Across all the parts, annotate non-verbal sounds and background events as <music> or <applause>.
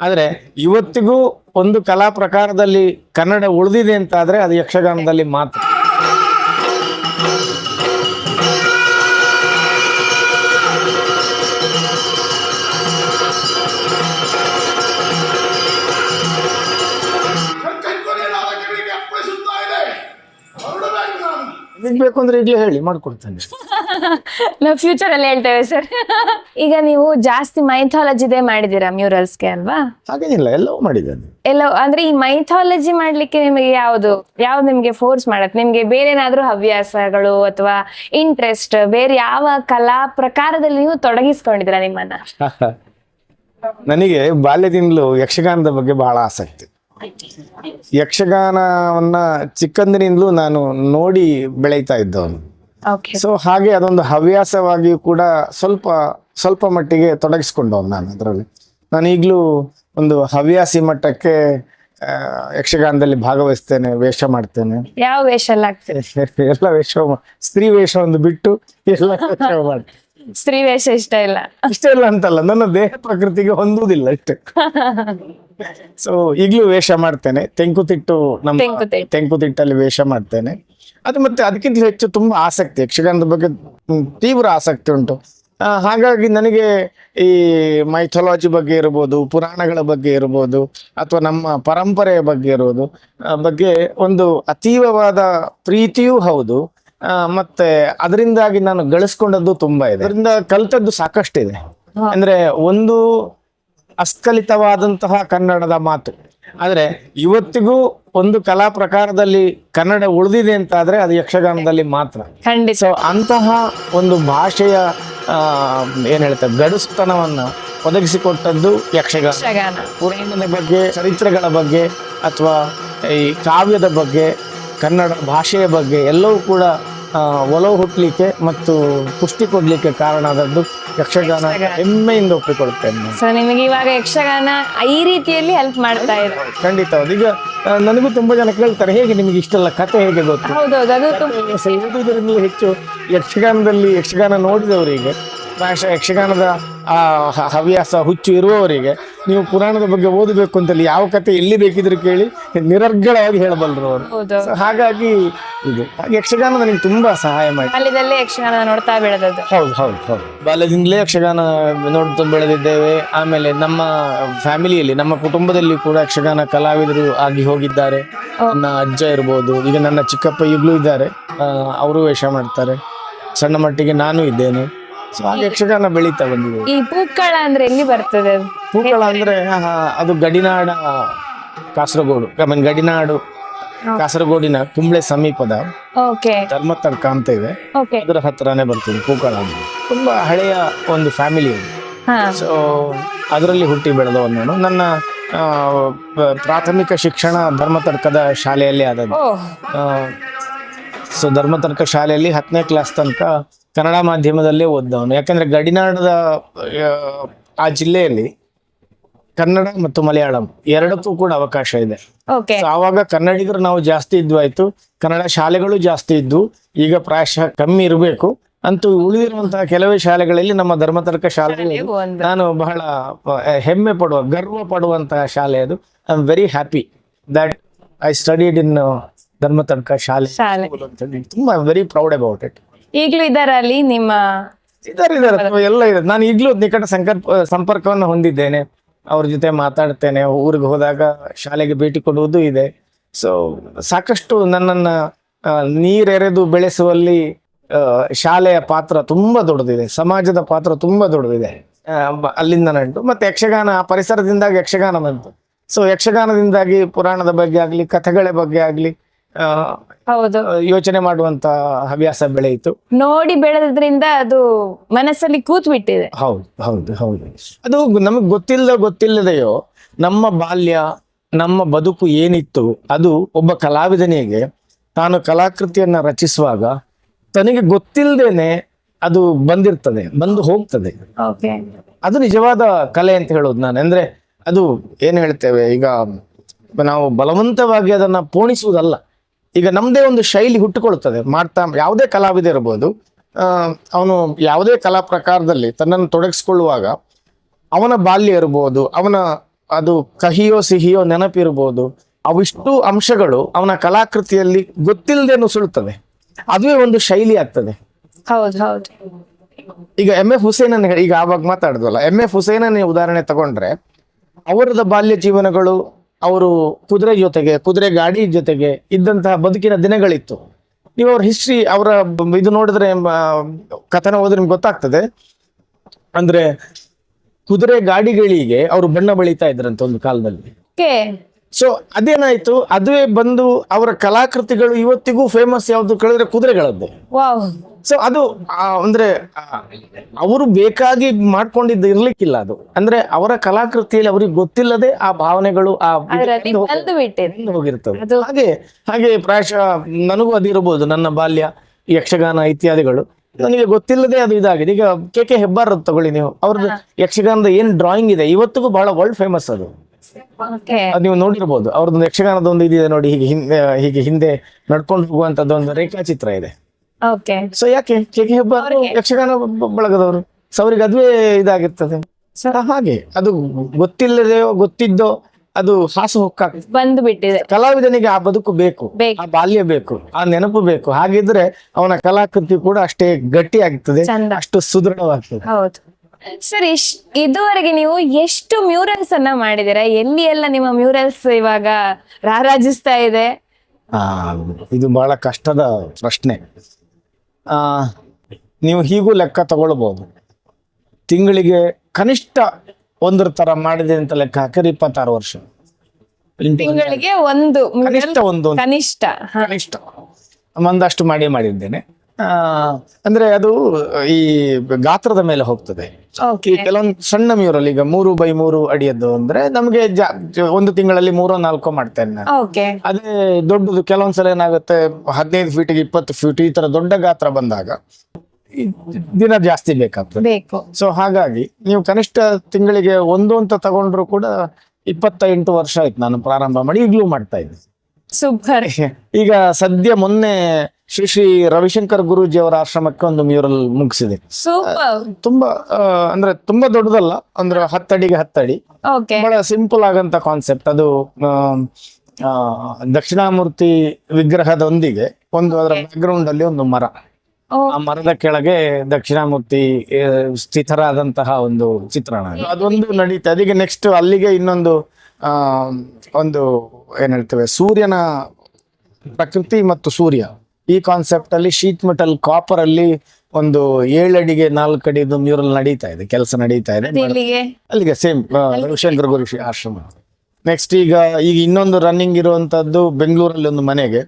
ಆದ್ರೆ ಇವತ್ತಿಗೂ ಒಂದು ಕಲಾ ಪ್ರಕಾರದಲ್ಲಿ ಕನ್ನಡ ಉಳಿದಿದೆ ಅಂತಾದರೆ ಅದು ಯಕ್ಷಗಾನದಲ್ಲಿ ಮಾತ್ರ. ಬೇಕು ಅಂದ್ರೆ ಈಗಲೇ ಹೇಳಿ ಮಾಡ್ಕೊಡ್ತೇನೆ. <laughs> ನಾವು ಫ್ಯೂಚರ್ ಅಲ್ಲಿ ಹೇಳ್ತೇವೆ ಸರ್ <laughs> ಈಗ ನೀವು ಜಾಸ್ತಿ ಮೈಥಾಲಜಿದೇ ಮಾಡಿದೀರಾ ಮ್ಯೂರಲ್ಸ್ಗೆ ಅಲ್ವಾ? ಹಾಗೇನಿಲ್ಲ ಎಲ್ಲವೂ ಮಾಡಿದ್ದೇನೆ. ಎಲ್ಲ ಅಂದ್ರೆ ಈ ಮೈಥಾಲಜಿ ಮಾಡ್ಲಿಕ್ಕೆ ನಿಮಗೆ ಯಾವುದು ಯಾವ್ದು ನಿಮ್ಗೆ ಫೋರ್ಸ್ ಮಾಡತ್ತೆ? ನಿಮ್ಗೆ ಬೇರೆ ಏನಾದ್ರೂ ಹವ್ಯಾಸಗಳು ಅಥವಾ ಇಂಟ್ರೆಸ್ಟ್ ಬೇರೆ ಯಾವ ಕಲಾ ಪ್ರಕಾರದಲ್ಲಿ ನೀವು ತೊಡಗಿಸ್ಕೊಂಡಿದ್ದೀರಾ ನಿಮ್ಮನ್ನ? <laughs> ನನಗೆ ಬಾಲ್ಯದಿಂದಲೂ ಯಕ್ಷಗಾನದ ಬಗ್ಗೆ ಬಹಳ ಆಸಕ್ತಿ. ಯಕ್ಷಗಾನವನ್ನ ಚಿಕ್ಕಂದಿನಿಂದಲೂ ನಾನು ನೋಡಿ ಬೆಳೀತಾ ಇದ್ದವನು. ಸೊ ಹಾಗೆ ಅದೊಂದು ಹವ್ಯಾಸವಾಗಿಯೂ ಕೂಡ ಸ್ವಲ್ಪ ಸ್ವಲ್ಪ ಮಟ್ಟಿಗೆ ತೊಡಗಿಸ್ಕೊಂಡವನು ನಾನು ಅದರಲ್ಲಿ. ನಾನು ಈಗಲೂ ಒಂದು ಹವ್ಯಾಸಿ ಮಟ್ಟಕ್ಕೆ ಯಕ್ಷಗಾನದಲ್ಲಿ ಭಾಗವಹಿಸ್ತೇನೆ ವೇಷ ಮಾಡ್ತೇನೆ. ಯಾವ ವೇಷ ಎಲ್ಲ ಆಗ್ತದೆ <laughs> ಎಲ್ಲ ವೇಷ ಸ್ತ್ರೀ ವೇಷ ಒಂದು ಬಿಟ್ಟು ಎಲ್ಲ <laughs> ವೇಷ ಮಾಡ್ತೇನೆ. ಸ್ತ್ರೀ ವೇಷ ಇಷ್ಟ ಇಲ್ಲ. ಇಷ್ಟೆಲ್ಲ ಅಂತಲ್ಲ ನನ್ನ ದೇಹ ಪ್ರಕೃತಿಗೆ ಹೊಂದುವುದಿಲ್ಲ ಅಷ್ಟೇ. <laughs> ಸೊ ಈಗಲೂ ವೇಷ ಮಾಡ್ತೇನೆ. ತೆಂಕುತಿಟ್ಟು ನಮ್ಮ ತೆಂಕುತಿಟ್ಟಲ್ಲಿ ವೇಷ ಮಾಡ್ತೇನೆ. ಅದು ಮತ್ತೆ ಅದಕ್ಕಿಂತ ಹೆಚ್ಚು ತುಂಬಾ ಆಸಕ್ತಿ. ಯಕ್ಷಗಾನದ ಬಗ್ಗೆ ತೀವ್ರ ಆಸಕ್ತಿ ಉಂಟು. ಹಾಗಾಗಿ ನನಗೆ ಈ ಮೈಥಾಲಜಿ ಬಗ್ಗೆ ಇರ್ಬೋದು ಪುರಾಣಗಳ ಬಗ್ಗೆ ಇರ್ಬೋದು ಅಥವಾ ನಮ್ಮ ಪರಂಪರೆಯ ಬಗ್ಗೆ ಇರ್ಬೋದು ಬಗ್ಗೆ ಒಂದು ಅತೀವವಾದ ಪ್ರೀತಿಯೂ ಹೌದು. ಆ, ಮತ್ತೆ ಅದರಿಂದಾಗಿ ನಾನು ಗಳಿಸ್ಕೊಂಡದ್ದು ತುಂಬಾ ಇದೆ. ಅದರಿಂದ ಕಲ್ತದ್ದು ಸಾಕಷ್ಟಿದೆ. ಅಂದ್ರೆ ಒಂದು ಅಸ್ಖಲಿತವಾದಂತಹ ಕನ್ನಡದ ಮಾತು. ಆದ್ರೆ ಇವತ್ತಿಗೂ ಒಂದು ಕಲಾ ಪ್ರಕಾರದಲ್ಲಿ ಕನ್ನಡ ಉಳಿದಿದೆ ಅಂತ ಆದ್ರೆ ಅದು ಯಕ್ಷಗಾನದಲ್ಲಿ ಮಾತ್ರ. ಖಂಡಿತ. ಸೊ ಅಂತಹ ಒಂದು ಭಾಷೆಯ ಏನ್ ಹೇಳ್ತಾರೆ ಗಡುಸ್ತನವನ್ನ ಒದಗಿಸಿಕೊಟ್ಟದ್ದು ಯಕ್ಷಗಾನ. ಪುರಾಣದ ಬಗ್ಗೆ ಚರಿತ್ರೆಗಳ ಬಗ್ಗೆ ಅಥವಾ ಈ ಕಾವ್ಯದ ಬಗ್ಗೆ ಕನ್ನಡ ಭಾಷೆಯ ಬಗ್ಗೆ ಎಲ್ಲವೂ ಕೂಡ ಒಲವು ಹುಟ್ಟಲಿಕ್ಕೆ ಮತ್ತು ಪುಷ್ಟಿ ಕೊಡ್ಲಿಕ್ಕೆ ಕಾರಣ ಆದದ್ದು ಯಕ್ಷಗಾನ. ಹೆಮ್ಮೆಯಿಂದ ಒಪ್ಪಿಕೊಳ್ತೇನೆ ನಾನು. ಸೊ ನಿಮಗೆ ಇವಾಗ ಯಕ್ಷಗಾನ ಈ ರೀತಿಯಲ್ಲಿ ಹೆಲ್ಪ್ ಮಾಡ್ತಾ ಇದೆ. ಖಂಡಿತ ಈಗ ಆ, ನನಗೂ ತುಂಬಾ ಜನ ಕೇಳ್ತಾರೆ ಹೇಗೆ ನಿಮಗೆ ಇಷ್ಟೆಲ್ಲ ಕತೆ ಹೇಗೆ ಗೊತ್ತು? ಹೌದೌದು ಅದು ತುಂಬ ಓದುವುದರಿಂದಲೂ ಹೆಚ್ಚು ಯಕ್ಷಗಾನದಲ್ಲಿ ಯಕ್ಷಗಾನ ನೋಡಿದವರು ಈಗ ಯಕ್ಷಗಾನದ ಆ ಹವ್ಯಾಸ ಹುಚ್ಚು ಇರುವವರಿಗೆ ನೀವು ಪುರಾಣದ ಬಗ್ಗೆ ಓದಬೇಕು ಅಂತಲ್ಲಿ ಯಾವ ಕತೆ ಎಲ್ಲಿ ಬೇಕಿದ್ರು ಕೇಳಿ ನಿರರ್ಗಳವಾಗಿ ಹೇಳಬಲ್ಲರು ಅವರು. ಹಾಗಾಗಿ ಇದು ಯಕ್ಷಗಾನ ನನಗೆ ತುಂಬಾ ಸಹಾಯ ಮಾಡಿ ಬಾಲ್ಯದಲ್ಲೇ ಯಕ್ಷಗಾನ ನೋಡ್ತಾ ಬೆಳೆದದ್ದು. ಹೌದು ಹೌದು ಹೌದು. ಬಾಲ್ಯದಿಂದಲೇ ಯಕ್ಷಗಾನ ನೋಡ್ತಾ ಬೆಳೆದಿದ್ದೇವೆ. ಆಮೇಲೆ ನಮ್ಮ ಫ್ಯಾಮಿಲಿಯಲ್ಲಿ ನಮ್ಮ ಕುಟುಂಬದಲ್ಲಿ ಕೂಡ ಯಕ್ಷಗಾನ ಕಲಾವಿದರು ಆಗಿ ಹೋಗಿದ್ದಾರೆ. ನನ್ನ ಅಜ್ಜ ಇರ್ಬೋದು ಈಗ ನನ್ನ ಚಿಕ್ಕಪ್ಪ ಈಗಲೂ ಇದ್ದಾರೆ. ಅವರು ವೇಷ ಮಾಡ್ತಾರೆ. ಸಣ್ಣ ಮಟ್ಟಿಗೆ ನಾನು ಇದ್ದೇನೆ. ಸೊ ಹಾಗೆ ಯಕ್ಷಗಾನ ಬೆಳೀತಾ ಬಂದಿದೆ. ಈ ಪೂಕ್ಕಳ ಅಂದ್ರೆ ಎಲ್ಲಿ ಬರ್ತದೆ? ಅದು ಪೂಕಳ ಅಂದ್ರೆ ಅದು ಗಡಿನಾಡ ಕಾಸರಗೋಡು. ಐ ಮೀನ್ ಗಡಿನಾಡು ಕಾಸರಗೋಡಿನ ಕುಂಬ್ಳೆ ಸಮೀಪದ ಓಕೆ. ಧರ್ಮತರ್ಕ ಅಂತ ಇದೆ. ಓಕೆ. ಅದರ ಹತ್ರನೇ ಬರ್ತದೆ ಪೂಕಳ ಅಂತ. ತುಂಬಾ ಹಳೆಯ ಒಂದು ಫ್ಯಾಮಿಲಿ ಅದು. ಹಾ. ಸೊ ಅದರಲ್ಲಿ ಹುಟ್ಟಿ ಬೆಳೆದವನು ನಾನು ನನ್ನ ಆ, ಪ- ಪ್ರಾಥಮಿಕ ಶಿಕ್ಷಣ ಧರ್ಮತರ್ಕದ ಶಾಲೆಯಲ್ಲಿ ಆದದ್ದು. ಓ. ಸೊ ಧರ್ಮ ತನಕ ಶಾಲೆಯಲ್ಲಿ ಹತ್ತನೇ ಕ್ಲಾಸ್ ತನಕ ಕನ್ನಡ ಮಾಧ್ಯಮದಲ್ಲೇ ಓದ್ದವನು. ಯಾಕಂದ್ರೆ ಗಡಿನಾಡದ ಆ, ಜಿಲ್ಲೆಯಲ್ಲಿ ಕನ್ನಡ ಮತ್ತು ಮಲಯಾಳಂ ಎರಡಕ್ಕೂ ಕೂಡ ಅವಕಾಶ ಇದೆ. ಆವಾಗ ಕನ್ನಡಿಗರು ನಾವು ಜಾಸ್ತಿ ಇದ್ವು ಆಯ್ತು. ಕನ್ನಡ ಶಾಲೆಗಳು ಜಾಸ್ತಿ ಇದ್ವು ಈಗ ಪ್ರಾಯಶಃ ಕಮ್ಮಿ ಇರಬೇಕು. ಅಂತೂ ಉಳಿದಿರುವಂತಹ ಕೆಲವೇ ಶಾಲೆಗಳಲ್ಲಿ ನಮ್ಮ ಧರ್ಮತರ್ಕ ಶಾಲೆಯಲ್ಲಿ ನಾನು ಬಹಳ ಹೆಮ್ಮೆ ಪಡುವ ಗರ್ವ ಪಡುವಂತಹ ಶಾಲೆ ಅದು. I am very happy that I studied in Dharmatarka ಶಾಲೆ. ಶಾಲೆ. ತುಂಬಾ ವೆರಿ ಪ್ರೌಡ್ ಅಬೌಟ್ ಇಟ್ ಈಗ್ಲೂ ಇದಾರ ಅಲ್ಲಿ ನಿಮ್ಮ ಇದಾರೆ ಇದಾರೆ ಅಥವಾ ಎಲ್ಲ ಇದೆ. ನಾನು ಈಗಲೂ ನಿಕಟ ಸಂಕಲ್ಪ ಸಂಪರ್ಕವನ್ನು ಹೊಂದಿದ್ದೇನೆ. ಅವ್ರ ಜೊತೆ ಮಾತಾಡ್ತೇನೆ. ಊರಿಗೆ ಹೋದಾಗ ಶಾಲೆಗೆ ಭೇಟಿ ಕೊಡುವುದು ಇದೆ. ಸೊ ಸಾಕಷ್ಟು ನನ್ನನ್ನ ಆ, ನೀರೆರೆದು ಬೆಳೆಸುವಲ್ಲಿ ಆ, ಶಾಲೆಯ ಪಾತ್ರ ತುಂಬಾ ದೊಡ್ಡದಿದೆ. ಸಮಾಜದ ಪಾತ್ರ ತುಂಬಾ ದೊಡ್ಡದಿದೆ. ಆ, ಬ- ಅಲ್ಲಿಂದ ನಂಟು. ಮತ್ತೆ ಯಕ್ಷಗಾನ ಆ ಪರಿಸರದಿಂದಾಗಿ ಯಕ್ಷಗಾನ ಬಂತು. ಸೊ ಯಕ್ಷಗಾನದಿಂದಾಗಿ ಪುರಾಣದ ಬಗ್ಗೆ ಆಗ್ಲಿ ಕಥೆಗಳ ಬಗ್ಗೆ ಆಗ್ಲಿ ಹೌದು. ಯೋಚನೆ ಮಾಡುವಂತ ಹವ್ಯಾಸ ಬೆಳೆಯಿತು. ನೋಡಿ ಬೆಳೆದ್ರಿಂದ ಅದು ಮನಸ್ಸಲ್ಲಿ ಕೂತ್ ಬಿಟ್ಟಿದೆ ಹೌದು ಹೌದು ಹೌದು. ಅದು ನಮಗೆ ಗೊತ್ತಿಲ್ಲದ ಗೊತ್ತಿಲ್ಲದೆಯೋ ನಮ್ಮ ಬಾಲ್ಯ ನಮ್ಮ ಬದುಕು ಏನಿತ್ತು ಅದು ಒಬ್ಬ ಕಲಾವಿದನಿಗೆ ತಾನು ಕಲಾಕೃತಿಯನ್ನ ರಚಿಸುವಾಗ ತನಗೆ ಗೊತ್ತಿಲ್ಲದೇನೆ ಅದು ಬಂದಿರ್ತದೆ ಬಂದು ಹೋಗ್ತದೆ. ಅದು ನಿಜವಾದ ಕಲೆ ಅಂತ ಹೇಳೋದು ನಾನು. ಅಂದ್ರೆ ಅದು ಏನ್ ಹೇಳ್ತೇವೆ ಈಗ ನಾವು ಬಲವಂತವಾಗಿ ಅದನ್ನ ಪೋಣಿಸುವುದಲ್ಲ. ಈಗ ನಮ್ದೇ ಒಂದು ಶೈಲಿ ಹುಟ್ಟುಕೊಳ್ಳುತ್ತದೆ. ಮಾಡ್ತಾ ಯಾವುದೇ ಕಲಾವಿದ ಇರ್ಬೋದು ಅವನು ಯಾವುದೇ ಕಲಾ ಪ್ರಕಾರದಲ್ಲಿ ತನ್ನನ್ನು ತೊಡಗಿಸ್ಕೊಳ್ಳುವಾಗ ಅವನ ಬಾಲ್ಯ ಇರ್ಬೋದು ಅವನ ಅದು ಕಹಿಯೋ ಸಿಹಿಯೋ ನೆನಪಿರ್ಬೋದು ಅವಿಷ್ಟು ಅಂಶಗಳು ಅವನ ಕಲಾಕೃತಿಯಲ್ಲಿ ಗೊತ್ತಿಲ್ಲದೆ ನುಸುಳುತ್ತವೆ ಅದುವೇ ಒಂದು ಶೈಲಿ ಆಗ್ತದೆ. ಹೌದು ಹೌದು. ಈಗ ಎಂ ಎಫ್ ಹುಸೇನನ್ ಈಗ ಆವಾಗ ಮಾತಾಡಿದ್ವಲ್ಲ ಎಂ ಎಫ್ ಹುಸೇನನ್ ಉದಾಹರಣೆ ತಗೊಂಡ್ರೆ ಅವರದ ಬಾಲ್ಯ ಜೀವನಗಳು ಅವರು ಕುದುರೆ ಜೊತೆಗೆ ಕುದುರೆ ಗಾಡಿ ಜೊತೆಗೆ ಇದ್ದಂತಹ ಬದುಕಿನ ದಿನಗಳಿತ್ತು. ನೀವು ಅವ್ರ ಹಿಸ್ಟ್ರಿ ಅವರ ಇದು ನೋಡಿದ್ರೆ ಕಥನ ಹೋದ್ರೆ ನಿಮ್ಗೆ ಗೊತ್ತಾಗ್ತದೆ. ಅಂದ್ರೆ ಕುದುರೆ ಗಾಡಿಗಳಿಗೆ ಅವರು ಬಣ್ಣ ಬಳಿತಾ ಇದ್ರಂತ ಒಂದು ಕಾಲದಲ್ಲಿ. ಸೊ ಅದೇನಾಯ್ತು? ಅದುವೇ ಬಂದು ಅವರ ಕಲಾಕೃತಿಗಳು ಇವತ್ತಿಗೂ ಫೇಮಸ್ ಯಾವ್ದು ಕೇಳಿದ್ರೆ ಕುದುರೆಗಳದ್ದು. ಸೊ ಅದು ಅಂದ್ರೆ ಅವರು ಬೇಕಾಗಿ ಮಾಡ್ಕೊಂಡಿದ್ದು ಇರ್ಲಿಕ್ಕಿಲ್ಲ ಅದು. ಅಂದ್ರೆ ಅವರ ಕಲಾಕೃತಿಯಲ್ಲಿ ಅವ್ರಿಗೆ ಗೊತ್ತಿಲ್ಲದೆ ಆ ಭಾವನೆಗಳು ಆ ಹೋಗಿರ್ತವೆ ಹಾಗೆ ಹಾಗೆ ಪ್ರಾಯಶಃ ನನಗೂ ಅದಿರಬಹುದು ನನ್ನ ಬಾಲ್ಯ ಯಕ್ಷಗಾನ ಇತ್ಯಾದಿಗಳು. ನನಗೆ ಗೊತ್ತಿಲ್ಲದೆ ಅದು ಇದಾಗಿದೆ. ಈಗ ಕೆ ಕೆ ಹೆಬ್ಬಾರ್ ತಗೊಳ್ಳಿ ನೀವು. ಅವ್ರದ್ದು ಯಕ್ಷಗಾನದ ಏನ್ ಡ್ರಾಯಿಂಗ್ ಇದೆ? ಇವತ್ತಿಗೂ ಬಹಳ ವರ್ಲ್ಡ್ ಫೇಮಸ್ ಅದು. ಅದು ನೀವು ನೋಡಿರ್ಬೋದು. ಅವ್ರದ್ದು ಯಕ್ಷಗಾನದ ಒಂದು ಇದಿದೆ ನೋಡಿ ಹೀಗೆ ಹಿಂದೆ ಹೀಗೆ ಹಿಂದೆ ನಡ್ಕೊಂಡು ಹೋಗುವಂತದ್ದು ಒಂದು ರೇಖಾಚಿತ್ರ ಇದೆ. ಓಕೆ ಸೊ ಯಾಕೆ? ಕೆ ಕೆ ಹೆಬ್ಬಾರ್ ಯಕ್ಷಗಾನ ಬಳಗದವರು. ಸೊ ಅವ್ರಿಗೆ ಅದುವೇ ಇದಾಗಿರ್ತದೆ. ಹಾಗೆ. ಅದು ಗೊತ್ತಿಲ್ಲದೆಯೋ ಗೊತ್ತಿದ್ದೋ ಅದು ಹಾಸು ಹೊಕ್ಕಾಗ್ತದೆ. ಬಂದು ಬಿಟ್ಟಿದೆ ಕಲಾವಿದನಿಗೆ ಆ ಬದುಕು ಬೇಕು. ಆ ಬಾಲ್ಯ ಬೇಕು. ಆ ನೆನಪು ಬೇಕು. ಹಾಗಿದ್ರೆ ಅವನ ಕಲಾಕೃತಿ ಕೂಡ ಅಷ್ಟೇ ಗಟ್ಟಿ ಆಗ್ತದೆ. ಅಷ್ಟು ಸುದೃಢವಾಗ್ತದೆ. ಹೌದು. ಸರ್ ಇದುವರೆಗೆ ನೀವು ಎಷ್ಟು ಮ್ಯೂರಲ್ಸ್ ಅನ್ನ ಮಾಡಿದಿರಾ ಎಲ್ಲಿ ಎಲ್ಲ ನಿಮ್ಮ ಮ್ಯೂರಲ್ಸ್ ಇವಾಗ ರಾರಾಜಿಸ್ತಾ ಇದೆ? ಆ, ಇದು ಬಹಳ ಕಷ್ಟದ ಪ್ರಶ್ನೆ. ನೀವು ಹೀಗೂ ಲೆಕ್ಕ ತಗೊಳ್ಬೋದು. ತಿಂಗಳಿಗೆ ಕನಿಷ್ಠ ಒಂದರ ತರ ಮಾಡಿದೆ ಅಂತ ಲೆಕ್ಕ ಹಾಕಿದ್ರೆ ಇಪ್ಪತ್ತಾರು ವರ್ಷ. ತಿಂಗಳಿಗೆ ಒಂದು ಕನಿಷ್ಠ ಒಂದು ಕನಿಷ್ಠ. ಕನಿಷ್ಠ. ಒಂದಷ್ಟು ಮಾಡಿ ಮಾಡಿದ್ದೇನೆ. ಅಂದ್ರೆ ಅದು ಈ ಗಾತ್ರದ ಮೇಲೆ ಹೋಗ್ತದೆ. ಈ ಕೆಲವೊಂದು ಸಣ್ಣ ಮ್ಯೂರಲ್ ಈಗ ಮೂರು ಬೈ ಮೂರು ಅಡಿಯದ್ದು ಅಂದ್ರೆ ನಮಗೆ ಒಂದು ತಿಂಗಳಲ್ಲಿ ಮೂರೋ ನಾಲ್ಕೋ ಮಾಡ್ತೇನೆ ನಾನು. ಅದೇ ದೊಡ್ಡದು ಕೆಲವೊಂದ್ಸಲ ಏನಾಗುತ್ತೆ ಹದಿನೈದು ಫೀಟಿಗೆ ಇಪ್ಪತ್ತು ಫೀಟ್ ಈ ತರ ದೊಡ್ಡ ಗಾತ್ರ ಬಂದಾಗ ದಿನ ಜಾಸ್ತಿ ಬೇಕಾಗ್ತದೆ. ಬೇಕು. ಸೊ ಹಾಗಾಗಿ ನೀವು ಕನಿಷ್ಠ ತಿಂಗಳಿಗೆ ಒಂದು ಅಂತ ತಗೊಂಡ್ರು ಕೂಡ ಇಪ್ಪತ್ತ ಎಂಟು ವರ್ಷ ಆಯ್ತು ನಾನು ಪ್ರಾರಂಭ ಮಾಡಿ ಈಗಲೂ ಮಾಡ್ತಾ ಇದ್ದೆ ಸೂಪರ್ ಈಗ ಸದ್ಯ ಮೊನ್ನೆ ಶ್ರೀ ಶ್ರೀ ರವಿಶಂಕರ್ ಗುರೂಜಿ ಅವರ ಆಶ್ರಮಕ್ಕೆ ಒಂದು ಮ್ಯೂರಲ್ ಮುಗಿಸಿದೆ. ತುಂಬಾ ಅಂದ್ರೆ ತುಂಬಾ ದೊಡ್ಡದಲ್ಲ ಅಂದ್ರೆ ಹತ್ತಡಿಗೆ ಹತ್ತಡಿ. ಬಹಳ ಸಿಂಪಲ್ ಆಗಂತ ಕಾನ್ಸೆಪ್ಟ್ ಅದು ದಕ್ಷಿಣಾಮೂರ್ತಿ ವಿಗ್ರಹದೊಂದಿಗೆ ಒಂದು ಅದರ ಬ್ಯಾಕ್ಗ್ರೌಂಡ್ ಅಲ್ಲಿ ಒಂದು ಮರ. ಆ ಮರದ ಕೆಳಗೆ ದಕ್ಷಿಣಾಮೂರ್ತಿ ಸ್ಥಿತರಾದಂತಹ ಒಂದು ಚಿತ್ರಣ ಅದು. ಅದೊಂದು ನಡೀತದೆ ಅದಕ್ಕೆ ನೆಕ್ಸ್ಟ್ ಅಲ್ಲಿಗೆ ಇನ್ನೊಂದು ಆ ಒಂದು ಏನ್ ಹೇಳ್ತೇವೆ ಸೂರ್ಯನ ಪ್ರಕೃತಿ ಮತ್ತು ಸೂರ್ಯ. ಈ ಕಾನ್ಸೆಪ್ಟ್ ಅಲ್ಲಿ ಶೀಟ್ ಮೆಟಲ್ ಕಾಪರ್ ಅಲ್ಲಿ ಒಂದು ಏಳಡಿಗೆ ನಾಲ್ಕು ಅಡಿದು ಮ್ಯೂರಲ್ ನಡೀತಾ ಇದೆ ಕೆಲಸ ನಡೀತಾ ಇದೆ. ಅಲ್ಲಿಗೆ? ಸೇಮ್ ರವಿಶಂಕರ್ ಗುರುಷಿ ಆಶ್ರಮ. ನೆಕ್ಸ್ಟ್ ಈಗ ಈಗ ಇನ್ನೊಂದು ರನ್ನಿಂಗ್ ಇರುವಂತದ್ದು ಬೆಂಗಳೂರಲ್ಲಿ ಒಂದು ಮನೆಗೆ.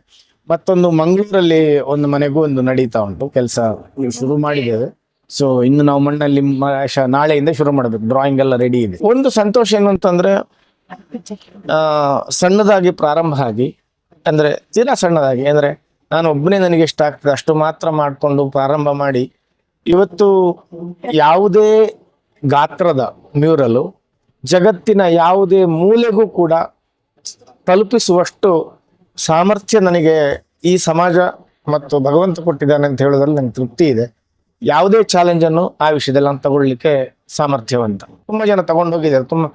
ಮತ್ತೊಂದು ಮಂಗಳೂರಲ್ಲಿ ಒಂದು ಮನೆಗೂ ಒಂದು ನಡೀತಾ ಉಂಟು ಕೆಲಸ ಶುರು ಮಾಡಿದ್ದೇವೆ. ಸೊ ಇನ್ನು ನಾವು ಮಣ್ಣಲ್ಲಿ ನಾಳೆಯಿಂದ ಶುರು ಮಾಡಬೇಕು ಡ್ರಾಯಿಂಗ್ ಎಲ್ಲ ರೆಡಿ ಇದೆ. ಒಂದು ಸಂತೋಷ ಏನು ಅಂತಂದ್ರೆ ಸಣ್ಣದಾಗಿ ಪ್ರಾರಂಭ ಆಗಿ ಅಂದ್ರೆ ತೀರಾ ಸಣ್ಣದಾಗಿ ಅಂದ್ರೆ ನಾನು ಒಬ್ಬನೇ ನನಗೆ ಇಷ್ಟ ಆಗ್ತದೆ. ಅಷ್ಟು ಮಾತ್ರ ಮಾಡಿಕೊಂಡು ಪ್ರಾರಂಭ ಮಾಡಿ. ಇವತ್ತು ಯಾವುದೇ ಗಾತ್ರದ ಮ್ಯೂರಲು ಜಗತ್ತಿನ ಯಾವುದೇ ಮೂಲೆಗೂ ಕೂಡ ತಲುಪಿಸುವಷ್ಟು ಸಾಮರ್ಥ್ಯ ನನಗೆ ಈ ಸಮಾಜ ಮತ್ತು ಭಗವಂತ ಕೊಟ್ಟಿದ್ದಾನೆ ಅಂತ ಹೇಳೋದ್ರಲ್ಲಿ ನಂಗೆ ತೃಪ್ತಿ ಇದೆ. ಯಾವುದೇ ಚಾಲೆಂಜ್ ಅನ್ನು ಆ ವಿಷಯದಲ್ಲಿ ನಾನು ತಗೊಳ್ಳಿಕ್ಕೆ ಸಾಮರ್ಥ್ಯವಂತ. ತುಂಬಾ ಜನ ತಗೊಂಡು ಹೋಗಿದ್ದಾರೆ ತುಂಬಾ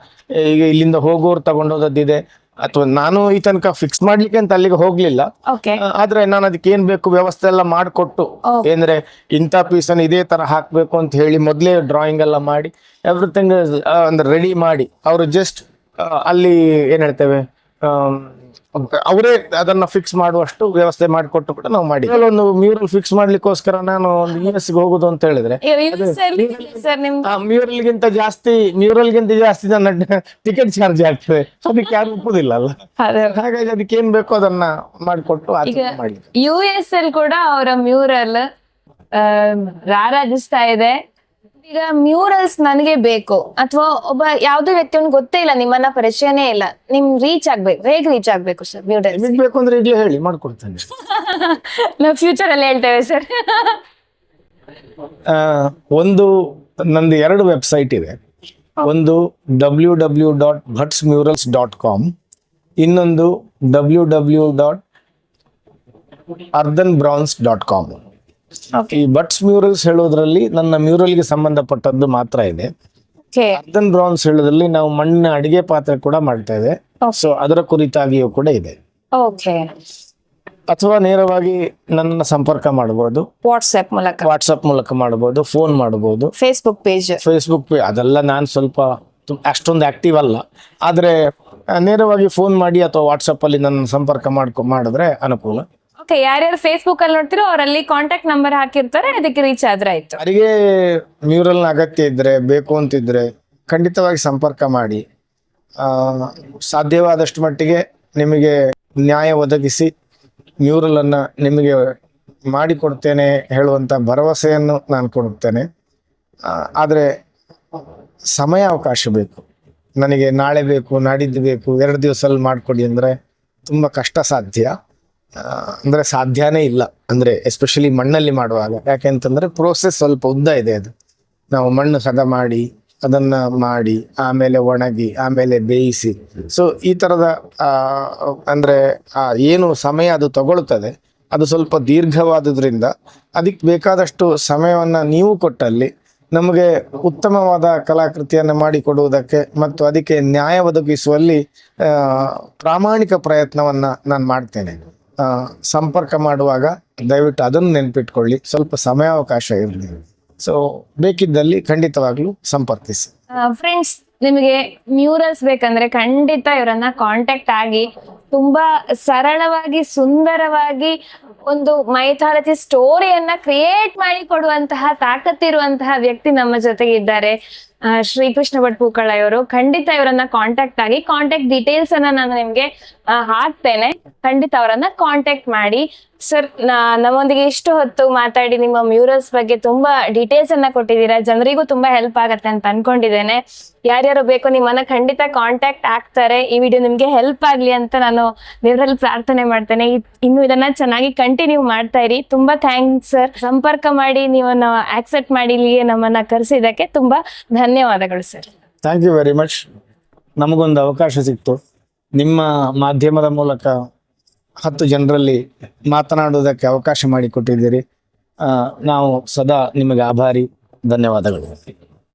ಈಗ ಇಲ್ಲಿಂದ ಹೋಗೋರು ತಗೊಂಡೋದದ್ದಿದೆ. ಅಥವಾ ನಾನು ಈ ತನಕ ಫಿಕ್ಸ್ ಮಾಡ್ಲಿಕ್ಕೆ ಅಂತ ಅಲ್ಲಿಗೆ ಹೋಗ್ಲಿಲ್ಲ. ಓಕೆ ಆದ್ರೆ ನಾನು ಅದಕ್ಕೆ ಏನ್ ಬೇಕು ವ್ಯವಸ್ಥೆ ಎಲ್ಲ ಮಾಡಿಕೊಟ್ಟು ಏನ್ರೆ ಇಂಥ ಪೀಸ್ ಅನ್ನು ಇದೇ ತರ ಹಾಕ್ಬೇಕು ಅಂತ ಹೇಳಿ ಮೊದ್ಲೇ ಡ್ರಾಯಿಂಗ್ ಎಲ್ಲ ಮಾಡಿ ಎವ್ರಿಥಿಂಗ್ ಅಂದ್ರೆ ರೆಡಿ ಮಾಡಿ ಅವರು ಜಸ್ಟ್ ಅಲ್ಲಿ ಏನ್ ಹೇಳ್ತೇವೆ ಅವರೇ ಅದನ್ನ ಫಿಕ್ಸ್ ಮಾಡುವಷ್ಟು ವ್ಯವಸ್ಥೆ ಮಾಡಿಕೊಟ್ಟು ಕೂಡ ನಾವು ಮಾಡಿ ಒಂದು ಮ್ಯೂರಲ್ ಫಿಕ್ಸ್ ಮಾಡ್ಲಿಕ್ಕೋಸ್ಕರ ನಾನು ಒಂದು ಯು ಎಸ್ಗೆ ಹೋಗುದು ಅಂತ ಹೇಳಿದ್ರೆ ಮ್ಯೂರಲ್ ಗಿಂತ ಜಾಸ್ತಿ ಮ್ಯೂರಲ್ ಗಿಂತ ಜಾಸ್ತಿ ನನ್ನ ಟಿಕೆಟ್ ಚಾರ್ಜ್ ಆಗ್ತದೆ. ಅದಕ್ಕೆ ಯಾರು ಒಪ್ಪುದಿಲ್ಲ ಅಲ್ಲ. ಹಾಗಾಗಿ ಅದಕ್ಕೆ ಏನ್ ಬೇಕೋ ಅದನ್ನ ಮಾಡಿಕೊಟ್ಟು ಯು ಎಸ್ ಅಲ್ಲಿ ಕೂಡ ಅವರ ಮ್ಯೂರಲ್ ರಾರಾಜಿಸ್ತಾ ಇದೆ. ಈಗ ಮ್ಯೂರಲ್ಸ್ ನನಗೆ ಬೇಕು ಅಥವಾ ಒಬ್ಬ ಯಾವುದೇ ವ್ಯಕ್ತಿ ಅವ್ನಿಗೆ ಗೊತ್ತೇ ಇಲ್ಲ ನಿಮ್ಮನ್ನ ಪರಿಚಯನೇ ಇಲ್ಲ ನಿಮ್ ರೀಚ್ ಆಗ್ಬೇಕು ಹೇಗ್ ರೀಚ್ ಆಗ್ಬೇಕು ಸರ್ ಮ್ಯೂರಲ್ಸ್ ನಿಮಗೆ ಬೇಕು ಅಂದ್ರೆ ಈಗಲೇ ಹೇಳಿ ಮಾಡ್ಕೊಡ್ತೇನೆ. <laughs> ನಾವು ಫ್ಯೂಚರ್ ಅಲ್ಲಿ ಹೇಳ್ತೇವೆ ಸರ್ ಆ, ಒಂದು ನಂದು ಎರಡು ವೆಬ್ಸೈಟ್ ಇದೆ. ಒಂದು W W dot Bhatts murals dot com ಇನ್ನೊಂದು W W dot ಅರ್ಧನ್ browns dot com ಈ ಬಟ್ಸ್ ಮ್ಯೂರಲ್ಸ್ ಹೇಳೋದ್ರಲ್ಲಿ ನನ್ನ ಮ್ಯೂರಲ್ಗೆ ಸಂಬಂಧಪಟ್ಟದ್ದು ಮಾತ್ರ ಇದೆ. ಅರ್ಧನ್ ಬ್ರೌನ್ಸ್ ಹೇಳೋದ್ರಲ್ಲಿ ನಾವು ಮಣ್ಣಿನ ಅಡಿಗೆ ಪಾತ್ರೆ ಕೂಡ ಮಾಡ್ತಾ ಇದೆ. ಸೊ ಅದರ ಕುರಿತಾಗಿಯೂ ಕೂಡ ಇದೆ. ಅಥವಾ ನೇರವಾಗಿ ನನ್ನ ಸಂಪರ್ಕ ಮಾಡಬಹುದು ವಾಟ್ಸ್ಆಪ್ ಮೂಲಕ. ವಾಟ್ಸ್ಆಪ್ ಮೂಲಕ ಮಾಡಬಹುದು ಫೋನ್ ಮಾಡಬಹುದು ಫೇಸ್ಬುಕ್ ಪೇಜ್ ಫೇಸ್ಬುಕ್ ಅದೆಲ್ಲ ನಾನು ಸ್ವಲ್ಪ ಅಷ್ಟೊಂದು ಆಕ್ಟಿವ್ ಅಲ್ಲ. ಆದ್ರೆ ನೇರವಾಗಿ ಫೋನ್ ಮಾಡಿ ಅಥವಾ ವಾಟ್ಸಪ್ ಅಲ್ಲಿ ನನ್ನ ಸಂಪರ್ಕ ಮಾಡ್ಕೊ ಮಾಡಿದ್ರೆ ಅನುಕೂಲ. ಓಕೆ ಯಾರ್ಯಾರು ಫೇಸ್ಬುಕ್ ಅಲ್ಲಿ ನೋಡ್ತಿರೋ ಅವರಲ್ಲಿ ಕಾಂಟ್ಯಾಕ್ಟ್ ನಂಬರ್ ಹಾಕಿರ್ತಾರೆ, ಅದಕ್ಕೆ ರೀಚ್ ಆದ್ರೆ ಆಯ್ತು. ಅವರಿಗೆ ಮ್ಯೂರಲ್ ಅಗತ್ಯ ಇದ್ರೆ, ಬೇಕು ಅಂತಿದ್ರೆ ಖಂಡಿತವಾಗಿ ಸಂಪರ್ಕ ಮಾಡಿ. ಸಾಧ್ಯವಾದಷ್ಟು ಮಟ್ಟಿಗೆ ನಿಮಗೆ ನ್ಯಾಯ ಒದಗಿಸಿ ಮ್ಯೂರಲ್ ಅನ್ನ ನಿಮಗೆ ಮಾಡಿಕೊಡ್ತೇನೆ ಹೇಳುವಂತ ಭರವಸೆಯನ್ನು ನಾನು ಕೊಡುತ್ತೇನೆ. ಆದರೆ ಆದ್ರೆ ಸಮಯ ಅವಕಾಶ ಬೇಕು. ನನಗೆ ನಾಳೆ ಬೇಕು, ನಾಡಿದ್ದು ಬೇಕು, ಎರಡು ದಿವಸದಲ್ಲಿ ಮಾಡಿಕೊಡಿ ಅಂದ್ರೆ ತುಂಬ ಕಷ್ಟ ಸಾಧ್ಯ. ಅಂದ್ರೆ ಸಾಧ್ಯನೇ ಇಲ್ಲ. ಅಂದ್ರೆ ಎಸ್ಪೆಷಲಿ ಮಣ್ಣಲ್ಲಿ ಮಾಡುವಾಗ. ಯಾಕೆಂತಂದ್ರೆ ಪ್ರೋಸೆಸ್ ಸ್ವಲ್ಪ ಉದ್ದ ಇದೆ ಅದು. ನಾವು ಮಣ್ಣು ಹದ ಮಾಡಿ ಅದನ್ನ ಮಾಡಿ ಆಮೇಲೆ ಒಣಗಿ ಆಮೇಲೆ ಬೇಯಿಸಿ. ಸೊ ಈ ತರದ ಆ, ಅಂದ್ರೆ ಏನು ಸಮಯ ಅದು ತಗೊಳ್ತದೆ ಅದು ಸ್ವಲ್ಪ ದೀರ್ಘವಾದುದ್ರಿಂದ ಅದಕ್ಕೆ ಬೇಕಾದಷ್ಟು ಸಮಯವನ್ನ ನೀವು ಕೊಟ್ಟಲ್ಲಿ ನಮಗೆ ಉತ್ತಮವಾದ ಕಲಾಕೃತಿಯನ್ನು ಮಾಡಿಕೊಡುವುದಕ್ಕೆ ಮತ್ತು ಅದಕ್ಕೆ ನ್ಯಾಯ ಒದಗಿಸುವಲ್ಲಿ ಪ್ರಾಮಾಣಿಕ ಪ್ರಯತ್ನವನ್ನ ನಾನು ಮಾಡ್ತೇನೆ. ಸಂಪರ್ಕ ಮಾಡುವಾಗ ದಯವಿಟ್ಟು ಅದನ್ನು ನೆನ್ಪಿಟ್ಕೊಳ್ಳಿ. ಸ್ವಲ್ಪ ಸಮಯಾವಕಾಶ ಇರಲಿ. ಸೊ ಬೇಕಿದ್ದಲ್ಲಿ ಖಂಡಿತವಾಗ್ಲೂ ಸಂಪರ್ಕಿಸಿ. ಫ್ರೆಂಡ್ಸ್ ನಿಮಗೆ ಮ್ಯೂರಲ್ಸ್ ಬೇಕಂದ್ರೆ ಖಂಡಿತ ಇವರನ್ನ ಕಾಂಟ್ಯಾಕ್ಟ್ ಆಗಿ ತುಂಬಾ ಸರಳವಾಗಿ, ಸುಂದರವಾಗಿ ಒಂದು ಮೈಥಾಲಜಿ ಸ್ಟೋರಿಯನ್ನ ಕ್ರಿಯೇಟ್ ಮಾಡಿ ಕೊಡುವಂತಹ ತಾಕತ್ತಿರುವಂತಹ ವ್ಯಕ್ತಿ ನಮ್ಮ ಜೊತೆಗೆ ಇದ್ದಾರೆ. ಶ್ರೀಕೃಷ್ಣ ಭಟ್ ಪೂಕಳ ಇವರು ಖಂಡಿತ ಇವರನ್ನ ಕಾಂಟ್ಯಾಕ್ಟ್ ಆಗಿ ಕಾಂಟ್ಯಾಕ್ಟ್ ಡೀಟೇಲ್ಸ್ ಅನ್ನ ನಾನು ನಿಮ್ಗೆ ಹಾಕ್ತೇನೆ. ಖಂಡಿತ ಅವರನ್ನ ಕಾಂಟ್ಯಾಕ್ಟ್ ಮಾಡಿ. ಸರ್ ನಮ್ಮೊಂದಿಗೆ ಇಷ್ಟು ಹೊತ್ತು ಮಾತಾಡಿ ನಿಮ್ಮ ಮ್ಯೂರಲ್ಸ್ ಬಗ್ಗೆ ತುಂಬಾ ಡೀಟೇಲ್ಸ್ ಅನ್ನ ಕೊಟ್ಟಿದ್ದೀರಾ. ಜನರಿಗೂ ತುಂಬಾ ಹೆಲ್ಪ್ ಆಗತ್ತೆ ಅಂತ ಅನ್ಕೊಂಡಿದ್ದೇನೆ. ಯಾರ್ಯಾರು ಬೇಕು ನಿಮ್ಮನ್ನ ಖಂಡಿತ ಕಾಂಟ್ಯಾಕ್ಟ್ ಆಗ್ತಾರೆ. ಈ ವಿಡಿಯೋ ನಿಮ್ಗೆ ಹೆಲ್ಪ್ ಆಗ್ಲಿ ಅಂತ ನಾನು ದೇವರಲ್ಲಿ ಪ್ರಾರ್ಥನೆ ಮಾಡ್ತೇನೆ. ಇನ್ನು ಇದನ್ನ ಚೆನ್ನಾಗಿ ಕಂಟಿನ್ಯೂ ಮಾಡ್ತಾ ಇರಿ. ತುಂಬಾ ಥ್ಯಾಂಕ್ಸ್ ಸರ್ ಸಂಪರ್ಕ ಮಾಡಿ, ನೀವನ್ನ ಆಕ್ಸೆಪ್ಟ್ ಮಾಡಿ, ಇಲ್ಲಿಗೆ ನಮ್ಮನ್ನ ಕರೆಸಿದಕ್ಕೆ ತುಂಬಾ ಧನ್ಯವಾದಗಳು sir thank you very much ನಮಗೊಂದು ಅವಕಾಶ ಸಿಕ್ತು. ನಿಮ್ಮ ಮಾಧ್ಯಮದ ಮೂಲಕ ಹತ್ತು ಜನರಲ್ಲಿ ಮಾತನಾಡುವುದಕ್ಕೆ ಅವಕಾಶ ಮಾಡಿಕೊಟ್ಟಿದ್ದೀರಿ. ನಾವು ಸದಾ ನಿಮಗೆ ಆಭಾರಿ. ಧನ್ಯವಾದಗಳು.